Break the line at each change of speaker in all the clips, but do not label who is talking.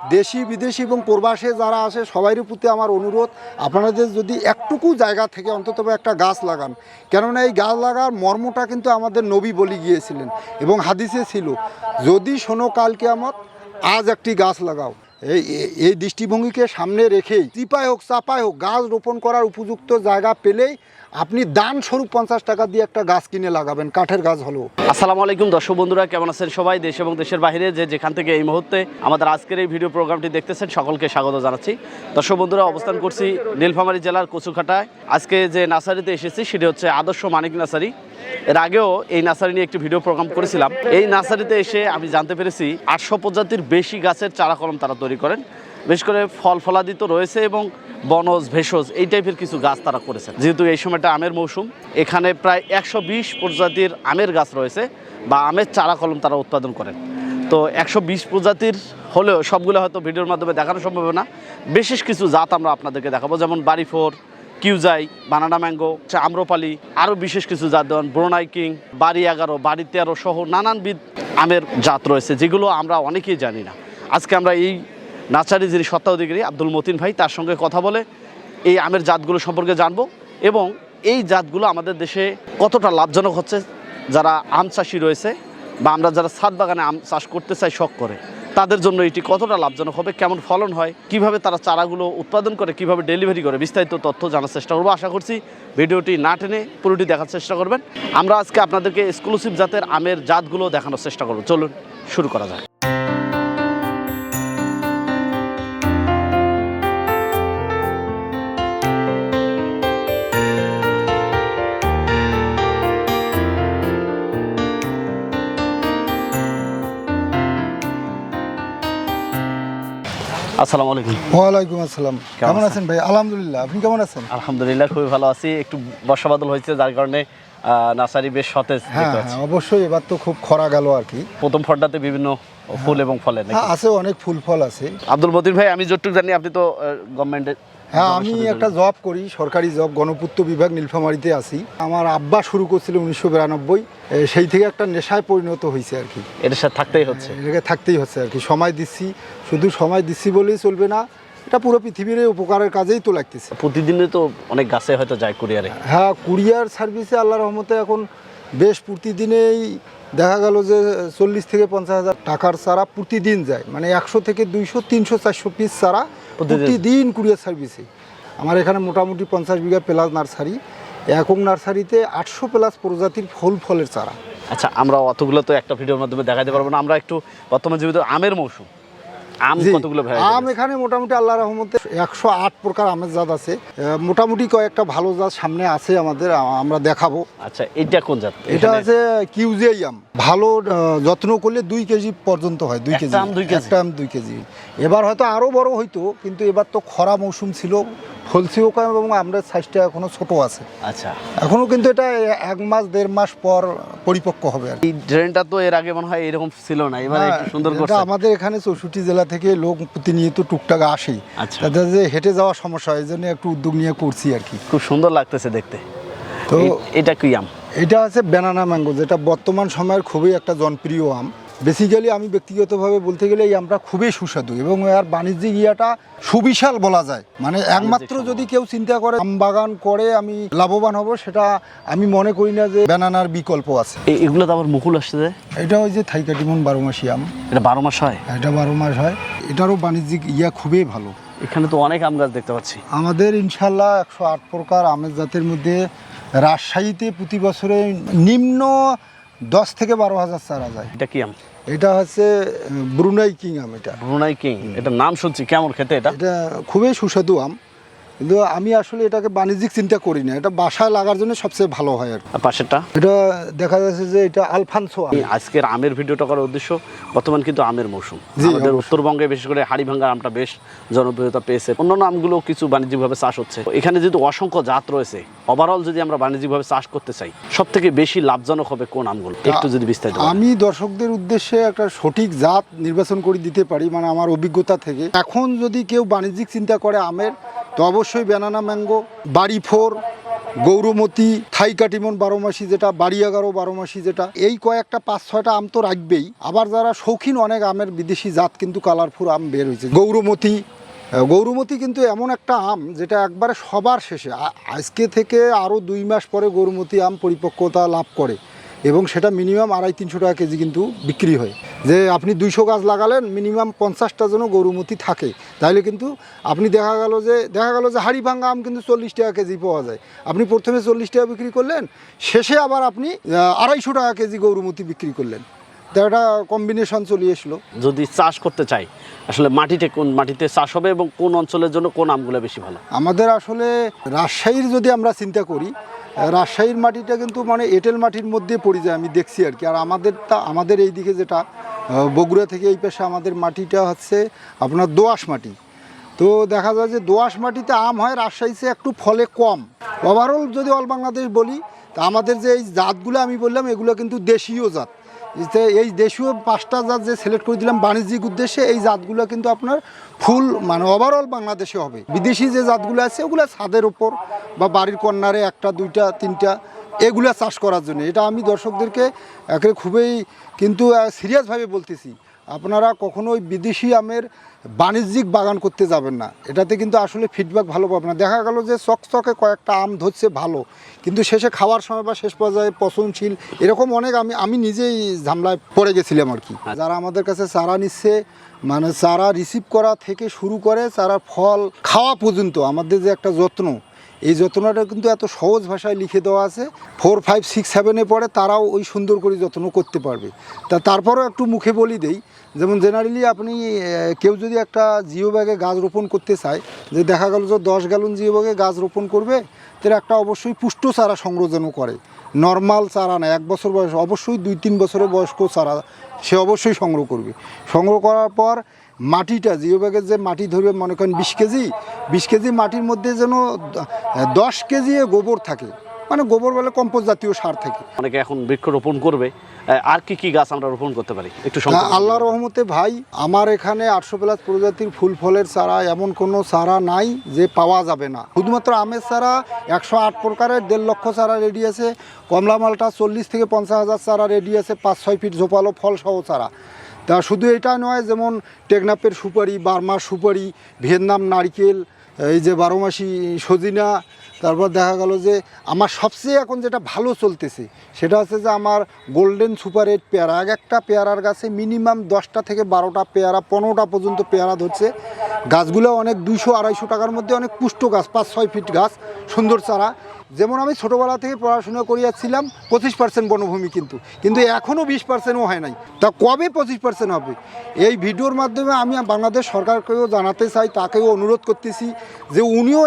দেশি, বিদেশি এবং প্রবাসে যারা আসে, সবাইয়ের প্রতি আমার অনুরোধ, আপনাদের যদি একটুকু জায়গা থেকে অন্তত একটা গাছ লাগান। কেননা এই গাছ লাগার মর্মটা কিন্তু আমাদের নবী বলি গিয়েছিলেন এবং হাদিসে ছিল, যদি শোনো কালকে আমার আজ একটি গাছ লাগাও। এই এই- দৃষ্টিভঙ্গিকে সামনে রেখেই চিপায় হোক, চাপাই হোক, গাছ রোপণ করার উপযুক্ত জায়গা পেলেই আপনি দান স্বরূপ পঞ্চাশ টাকা দিয়ে একটা গাছ কিনে লাগাবেন, কাঠের গাছ হলেও।
আসসালামু আলাইকুম দর্শক বন্ধুরা, কেমন আছেন সবাই? দেশ এবং দেশের বাইরে যে যেখান থেকে এই মুহূর্তে আমাদের আজকের এই ভিডিও প্রোগ্রামটি দেখতেছেন, সকলকে স্বাগত জানাচ্ছি। দর্শক বন্ধুরা, অবস্থান করছি নীলফামারী জেলার কচুখাটায়। আজকে যে নার্সারিতে এসেছি, সেটি হচ্ছে আদর্শ মানিক নার্সারি। এর আগেও এই নার্সারি নিয়ে একটি ভিডিও প্রোগ্রাম করেছিলাম। এই নার্সারিতে এসে আমি জানতে পেরেছি, আটশো প্রজাতির বেশি গাছের চারা কলম তারা তৈরি করেন। বিশেষ করে ফল ফলাদি তো রয়েছে এবং বনজ, ভেষজ এই টাইপের কিছু গাছ তারা করেছেন। যেহেতু এই সময়টা আমের মৌসুম, এখানে প্রায় একশো বিশ প্রজাতির আমের গাছ রয়েছে বা আমের চারা কলম তারা উৎপাদন করেন। তো একশো বিশ প্রজাতির হলেও সবগুলো হয়তো ভিডিওর মাধ্যমে দেখানো সম্ভব না। বিশেষ কিছু জাত আমরা আপনাদেরকে দেখাবো, যেমন বাড়ি ফোর কিউজাই, বানানা ম্যাঙ্গো আম্রপালি আরও বিশেষ কিছু জাত যেমন ব্রোনাই কিং, বাড়ি এগারো, বাড়ি তেরো সহ নানানবিধ আমের জাত রয়েছে, যেগুলো আমরা অনেকেই জানি না। আজকে আমরা এই নার্সারি যিনি সত্তা অধিকারী আব্দুল মতিন ভাই, তার সঙ্গে কথা বলে এই আমের জাতগুলো সম্পর্কে জানব এবং এই জাতগুলো আমাদের দেশে কতটা লাভজনক হচ্ছে, যারা আম চাষি রয়েছে বা আমরা যারা ছাদ বাগানে আম চাষ করতে চাই শখ করে। তাদের জন্য এটি কতটা লাভজনক হবে, কেমন ফলন হয়, কীভাবে তারা চারাগুলো উৎপাদন করে, কীভাবে ডেলিভারি করে, বিস্তারিত তথ্য জানার চেষ্টা করব। আশা করছি ভিডিওটি না টেনে পুরোটি দেখার চেষ্টা করবেন। আমরা আজকে আপনাদেরকে এক্সক্লুসিভ জাতের আমের জাতগুলো দেখানোর চেষ্টা করব। চলুন, শুরু করা যাক। আসসালামু আলাইকুম।
ওয়ালাইকুম আসসালাম। কেমন
আছেন?
ভাই? আলহামদুলিল্লাহ আপনি কেমন আছেন?
আলহামদুলিল্লাহ খুবই ভালো আছি। একটু বর্ষা বাদল হয়েছে যার কারণে আহ, নার্সারি বেশ সতেজ
হ্যাঁ হ্যাঁ অবশ্যই এবার তো খুব খরা গেল আর কি।
প্রথম ফলটাতে বিভিন্ন ফুল এবং ফলের
হ্যাঁ আছে অনেক ফুল ফল আছে।
আব্দুল মতিন ভাই আমি যতটুকু জানি আপনি তো গভর্নমেন্টের
হ্যাঁ আমি একটা জব করি সরকারি জব গণপূর্ত বিভাগ নীলফামারিতে আছি। আমার আব্বা শুরু করছিল উনিশশো বিরানব্বই সেই থেকে একটা নেশায় পরিণত হয়েছে আর কি।
এটার সাথে থাকতেই হচ্ছে।
এটাকে থাকতেই হচ্ছে আর কি। সময় দিচ্ছি শুধু সময় দিচ্ছি বলেই চলবে না এটা পুরো পৃথিবীর উপকারের কাজেই তো লাগতেছে।
প্রতিদিনে তো অনেক গাছে হয়তো যায় কুরিয়ারে।
হ্যাঁ কুরিয়ার সার্ভিসে আল্লাহ রহমতে এখন বেশ প্রতিদিনেই দেখা গেল যে চল্লিশ থেকে পঞ্চাশ হাজার টাকার চারা প্রতিদিন যায়। মানে একশো থেকে দুইশো তিনশো চারশো পিস চারা
প্রতিদিন?
কুরিয়ার সার্ভিসে আমার এখানে মোটামুটি পঞ্চাশ বিঘা প্লাস নার্সারি একক নার্সারিতে আটশো প্লাস প্রজাতির ফল ফলের চারা।
আচ্ছা আমরা অতগুলো তো একটা ভিডিওর মাধ্যমে দেখাতে পারব না। আমরা একটু বর্তমান জীবিত আমের মৌসুম। আম কতগুলো
আম এখানে মোটামুটি আল্লাহ রহমতে একশো আট প্রকার আমের জাত আছে। মোটামুটি কয়েকটা ভালো জাত সামনে আছে আমাদের আমরা দেখাবো।
আচ্ছা এটা কোন জাত?
এটা আছে কিউজিআই আম। ভালো যত্ন করলে দুই কেজি পর্যন্ত হয় দুই কেজি।
আম দুই কেজি?
একটা আম দুই কেজি। এবার হয়তো আরও বড় হইতো কিন্তু এবার তো খরা মৌসুম ছিল ফলছিও কম এবং আমরা সাইজটা এখনও ছোট আছে।
আচ্ছা।
এখনও কিন্তু এটা এক মাস দেড় মাস পর পরিপক্ক হবে আর।
এই ড্রেনটা তো এর আগে মনে হয় এরকম ছিল না এবার একটু সুন্দর
এটা
করছে।
আমাদের এখানে চৌষট্টি জেলা থেকে লোক প্রতিনিয়ত টুকটাক আসে
আচ্ছা।
তাদের যে হেঁটে যাওয়ার সমস্যা হয় এই জন্য একটু উদ্যোগ নিয়ে করছি আর কি।
খুব সুন্দর লাগতেছে দেখতে।
তো
এটা কি আম?
এটা আছে ব্যানানা ম্যাঙ্গো যেটা বর্তমান সময়ের খুবই একটা জনপ্রিয় আম। বেসিক্যালি আমি ব্যক্তিগতভাবে বলতে গেলে এই আমটা খুবই সুস্বাদু এবং এর বাণিজ্যিক ইয়াটা সুবিশাল বলা যায়। মানে একমাত্র যদি কেউ চিন্তা করে আম বাগান করে আমি লাভবান হব সেটা আমি মনে করি না যে ব্যানানার বিকল্প আছে।
এগুলো তো আবার মুকুল আসছে যে?
এটা ওই যে থাইকাটিমন বারো মাসি আম।
এটা বারো মাস হয়?
এটা বারো মাস হয়। এটারও বাণিজ্যিক ইয়া খুবই ভালো।
এখানে তো অনেক আম গাছ দেখতে পাচ্ছি।
আমাদের ইনশাল্লাহ একশো আট প্রকার আমের জাতের মধ্যে রাজশাহীতে প্রতি বছরে নিম্ন দশ থেকে বারো হাজার চারা যায়।
এটা কি আম?
এটা হচ্ছে ব্রুনাই কিং আম এটা।
ব্রুনাই কিং এটা নাম শুনছি কেমন খেতে এটা?
এটা খুবই সুস্বাদু আম। কিন্তু আমি আসলে এটাকে বাণিজ্যিক চিন্তা করি না। এটা বাসায় লাগার জন্য সবচেয়ে ভালো হয় আর
পাশেরটা?
এটা দেখা যাচ্ছে যে এটা আলফানসো
আজকের আমের ভিডিওটা করার উদ্দেশ্য বর্তমান কিন্তু আমের মৌসুম। আমাদের উত্তরবঙ্গে বিশেষ করে হাড়িভাঙ্গা আমটা বেশ জনপ্রিয়তা পেয়েছে। অন্যান্য আমগুলো কিছু বাণিজ্যিকভাবে চাষ হচ্ছে। এখানে যেহেতু অসংখ্য জাত রয়েছে ওভারঅল যদি আমরা বাণিজ্যিকভাবে চাষ করতে চাই সব থেকে বেশি লাভজনক হবে কোন আমগুলো? একটু যদি বিস্তারিত
আমি দর্শকদের উদ্দেশ্যে একটা সঠিক জাত নির্বাচন করে দিতে পারি মানে আমার অভিজ্ঞতা থেকে। এখন যদি কেউ বাণিজ্যিক চিন্তা করে আমের তো অবশ্যই banana mango Bari four, Gourmoti, Thai Katimon বারো মাসি যেটা বাড়ি এগারো বারো মাসি যেটা, এই কয়েকটা পাঁচ ছয়টা আম তো রাখবেই। আবার যারা শৌখিন অনেক আমের বিদেশি জাত কিন্তু কালারফুল আম বের হয়েছে। গৌরমতি গৌরমতি কিন্তু এমন একটা আম যেটা একবারে সবার শেষে আজকে থেকে আরও দুই মাস পরে গৌরমতি আম পরিপক্কতা লাভ করে। এবং সেটা মিনিমাম আড়াই তিনশো টাকা কেজি কিন্তু বিক্রি হয়। যে আপনি দুইশো গাছ লাগালেন, মিনিমাম পঞ্চাশটা যেন গরুমতি থাকে। তাহলে কিন্তু আপনি দেখা গেল যে, দেখা গেল যে হাড়ি ভাঙ্গা আম কিন্তু চল্লিশ টাকা কেজি পাওয়া যায়। আপনি প্রথমে চল্লিশ টাকা বিক্রি করলেন, শেষে আবার আপনি আড়াইশো টাকা কেজি গরুমতি বিক্রি করলেন। তো একটা কম্বিনেশন চলে এসলো।
যদি চাষ করতে চাই আসলে মাটিতে কোন মাটিতে চাষ হবে এবং কোন অঞ্চলের জন্য কোন আমগুলো বেশি ভালো?
আমাদের আসলে রাজশাহীর যদি আমরা চিন্তা করি, রাজশাহীর মাটিটা কিন্তু মানে এঁটেল মাটির মধ্যে পড়ে যায়, আমি দেখছি আর কি। আর আমাদেরটা, আমাদের এই দিকে যেটা বগুড়া থেকে এই পাশে আমাদের মাটিটা হচ্ছে আপনার দোআঁশ মাটি। তো দেখা যায় যে দোআঁশ মাটিতে আম হয় রাজশাহীতে একটু ফলে কম। ওভারঅল যদি অল বাংলাদেশ বলি, তা আমাদের যে এই জাতগুলো আমি বললাম, এগুলো কিন্তু দেশীয় জাত। এতে এই দেশীয় পাঁচটা জাত যে সিলেক্ট করে দিলাম বাণিজ্যিক উদ্দেশ্যে, এই জাতগুলো কিন্তু আপনার ফুল মানে ওভারঅল বাংলাদেশে হবে। বিদেশি যে জাতগুলো আছে, ওগুলো ছাদের ওপর বা বাড়ির কর্নারে একটা, দুইটা, তিনটা, এগুলা চাষ করার জন্য। এটা আমি দর্শকদেরকে একে খুবই কিন্তু সিরিয়াসভাবে বলতেছি। আপনারা কখনোই বিদেশি আমের বাণিজ্যিক বাগান করতে যাবেন না। এটাতে কিন্তু আসলে ফিডব্যাক ভালো পাবেন না। দেখা গেল যে চকচকে কয়েকটা আম ধরছে ভালো কিন্তু শেষে খাওয়ার সময় বা শেষ পর্যায়ে পচনশীল এরকম অনেক আমি আমি নিজেই ঝামলায় পড়ে গেছিলাম আর কি। যারা আমাদের কাছে চারা নিচ্ছে মানে চারা রিসিভ করা থেকে শুরু করে চারা ফল খাওয়া পর্যন্ত আমাদের যে একটা যত্ন এই যত্নটা কিন্তু এত সহজ ভাষায় লিখে দেওয়া আছে। ফোর ফাইভ সিক্স সেভেনে পড়ে তারাও ওই সুন্দর করে যত্ন করতে পারবে। তা তারপরেও একটু মুখে বলি দেই, যেমন জেনারেলি আপনি কেউ যদি একটা জিও ব্যাগে গাছ রোপণ করতে চায়, যে দেখা গেল যে দশ গ্যালন জিও ব্যাগে গাছ রোপণ করবে, তার একটা অবশ্যই পুষ্ট চারা সংগ্রহ যেন করে। নর্মাল চারা না, এক বছর বয়স, অবশ্যই দুই, তিন বছরের বয়স্ক চারা সে অবশ্যই সংগ্রহ করবে। সংগ্রহ করার পর মাটিটা জিও ব্যাগের যে মাটি ধরবে মনে করেন বিশ কেজি বিশ কেজি মাটির মধ্যে যেন দশ কেজি গোবর থাকে। মানে গোবর বলে কম্পোস্ট জাতীয় সার থাকে।
অনেকে এখন বৃক্ষ রোপণ করবে আর কি কি গাছ আমরা রোপণ করতে পারি? একটু।
আল্লাহ রহমতে ভাই আমার এখানে আটশো প্লাস প্রজাতির ফুল ফলের চারা এমন কোনো চারা নাই যে পাওয়া যাবে না। শুধুমাত্র আমের চারা একশো আট প্রকারের দেড় লক্ষ চারা রেডি আছে। কমলা মালটা চল্লিশ থেকে পঞ্চাশ হাজার চারা রেডি আছে পাঁচ ছয় ফিট ঝোপালো ফল সহ চারা। তা শুধু এটা নয়, যেমন টেকনাপের সুপারি, বার্মার সুপারি, ভিয়েতনাম নারকেল, এই যে বারো মাসি সজিনা, তারপর দেখা গেল যে আমার সবচেয়ে এখন যেটা ভালো চলতেছে, সেটা হচ্ছে যে আমার গোল্ডেন সুপার এইট পেয়ারা। এক একটা পেয়ারার গাছে মিনিমাম দশটা থেকে বারোটা পেয়ারা, পনেরোটা পর্যন্ত পেয়ারা ধরছে। গাছগুলো অনেক দুইশো, আড়াইশো টাকার মধ্যে অনেক পুষ্ট গাছ, পাঁচ, ছয় ফিট গাছ, সুন্দর চারা। যেমন আমি ছোটোবেলা থেকে পড়াশোনা করিয়াছিলাম, পঁচিশ পার্সেন্ট বনভূমি কিন্তু। কিন্তু এখনও বিশ পার্সেন্টও হয় নাই। তা কবে পঁচিশ পার্সেন্ট হবে? এই ভিডিওর মাধ্যমে আমি বাংলাদেশ সরকারকেও জানাতে চাই, তাকেও অনুরোধ করতেছি যে উনিও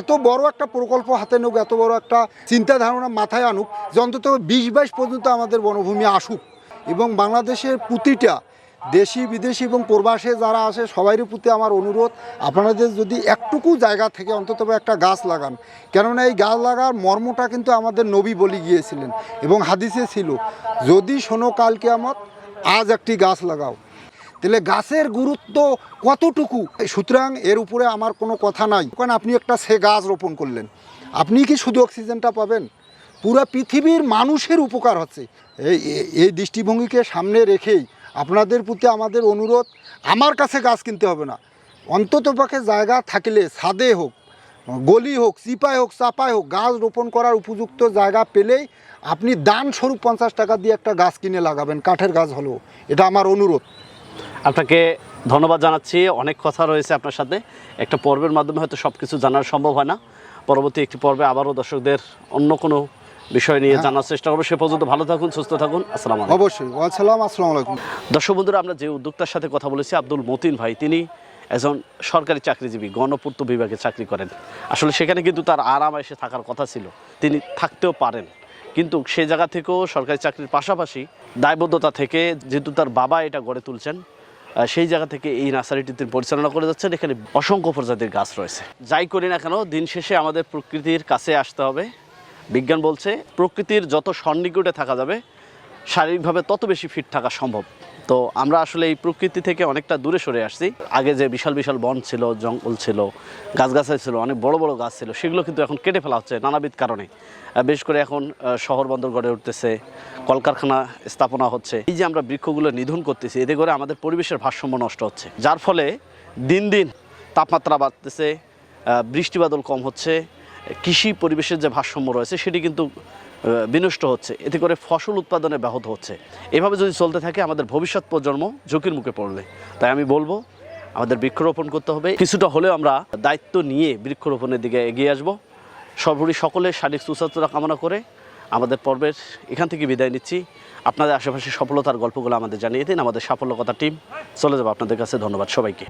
এত বড় একটা প্রকল্প হাতে নেক এত বড় একটা চিন্তা ধারণা মাথায় আনুক, যে অন্তত বিশ বাইশ পর্যন্ত আমাদের বনভূমি আসুক। এবং বাংলাদেশের প্রতিটা দেশি, বিদেশি এবং প্রবাসে যারা আসে সবারই প্রতি আমার অনুরোধ, আপনাদের যদি একটুকু জায়গা থেকে অন্তত একটা গাছ লাগান। কেননা এই গাছ লাগার মর্মটা কিন্তু আমাদের নবী বলি গিয়েছিলেন এবং হাদিসে ছিল, যদি শোনো কালকে আমার আজ একটি গাছ লাগাও। তাহলে গাছের গুরুত্ব কতটুকু? সুতরাং এর উপরে আমার কোনো কথা নাই। কারণ আপনি একটা সে গাছ রোপণ করলেন। আপনি কি শুধু অক্সিজেনটা পাবেন? পুরো পৃথিবীর মানুষের উপকার হচ্ছে। এই- এই দৃষ্টিভঙ্গিকে সামনে রেখেই আপনাদের প্রতি আমাদের অনুরোধ, আমার কাছে গাছ কিনতে হবে না। অন্তত পক্ষে জায়গা থাকলে, ছাদে হোক, গলি হোক চিপায় হোক চাপায় হোক, গাছ রোপণ করার উপযুক্ত জায়গা পেলেই আপনি দান স্বরূপ পঞ্চাশ টাকা দিয়ে একটা গাছ কিনে লাগাবেন, কাঠের গাছ হলেও এটা আমার অনুরোধ।
আপনাকে ধন্যবাদ জানাচ্ছি। অনেক কথা রয়েছে আপনার সাথে। একটা পর্বের মাধ্যমে হয়তো সব কিছু জানার সম্ভব হয় না। পরবর্তী একটি পর্বে আবারও দর্শকদের অন্য কোনো বিষয় নিয়ে জানার চেষ্টা করব। সে পর্যন্ত ভালো থাকুন সুস্থ থাকুন। আসসালাম
অবশ্যই। আসসালাম আসসালামু আলাইকুম।
দর্শক বন্ধুরা আমরা যে উদ্যোক্তার সাথে কথা বলেছি আব্দুল মতিন ভাই তিনি একজন সরকারি চাকরিজীবী গণপূর্ত বিভাগে চাকরি করেন। আসলে সেখানে কিন্তু তার আরাম এসে থাকার কথা ছিল। তিনি থাকতেও পারেন। কিন্তু সে জায়গা থেকেও সরকারি চাকরির পাশাপাশি দায়বদ্ধতা থেকে যেহেতু তার বাবা এটা গড়ে তুলছেন সেই জায়গা থেকে এই নার্সারিটি তিনি পরিচালনা করে যাচ্ছেন। এখানে অসংখ্য প্রজাতির গাছ রয়েছে। যাই করি না কেন দিন শেষে আমাদের প্রকৃতির কাছে আসতে হবে। বিজ্ঞান বলছে প্রকৃতির যত সন্নিকটে থাকা যাবে, শারীরিকভাবে তত বেশি ফিট থাকা সম্ভব। তো আমরা আসলে এই প্রকৃতি থেকে অনেকটা দূরে সরে আসছি। আগে যে বিশাল বিশাল বন ছিল, জঙ্গল ছিল, গাছগাছালি ছিল, অনেক বড় বড় গাছ ছিল, সেগুলো কিন্তু এখন কেটে ফেলা হচ্ছে নানাবিধ কারণে। বেশ করে এখন শহর বন্দর গড়ে উঠতেছে, কলকারখানা স্থাপনা হচ্ছে। এই যে আমরা বৃক্ষগুলো নিধন করতেছি, এতে করে আমাদের পরিবেশের ভারসাম্য নষ্ট হচ্ছে। যার ফলে দিন দিন তাপমাত্রা বাড়তেছে বৃষ্টিবাদল কম হচ্ছে কৃষি পরিবেশের যে ভারসাম্য রয়েছে, সেটি কিন্তু বিনষ্ট হচ্ছে। এতে করে ফসল উৎপাদনে ব্যাহত হচ্ছে। এভাবে যদি চলতে থাকে, আমাদের ভবিষ্যৎ প্রজন্ম ঝুঁকির মুখে পড়লে তাই আমি বলব, আমাদের বৃক্ষরোপণ করতে হবে। কিছুটা হলেও আমরা দায়িত্ব নিয়ে বৃক্ষরোপণের দিকে এগিয়ে আসব। সর্বোপরি সকলের শারীরিক সুস্বাস্থ্যতা কামনা করে আমাদের পর্বের এখান থেকে বিদায় নিচ্ছি। আপনাদের আশেপাশে সফলতার গল্পগুলো আমাদের জানিয়ে দিন। আমাদের সাফল্য কথা টিম চলে যাব। আপনাদের কাছে ধন্যবাদ সবাইকে।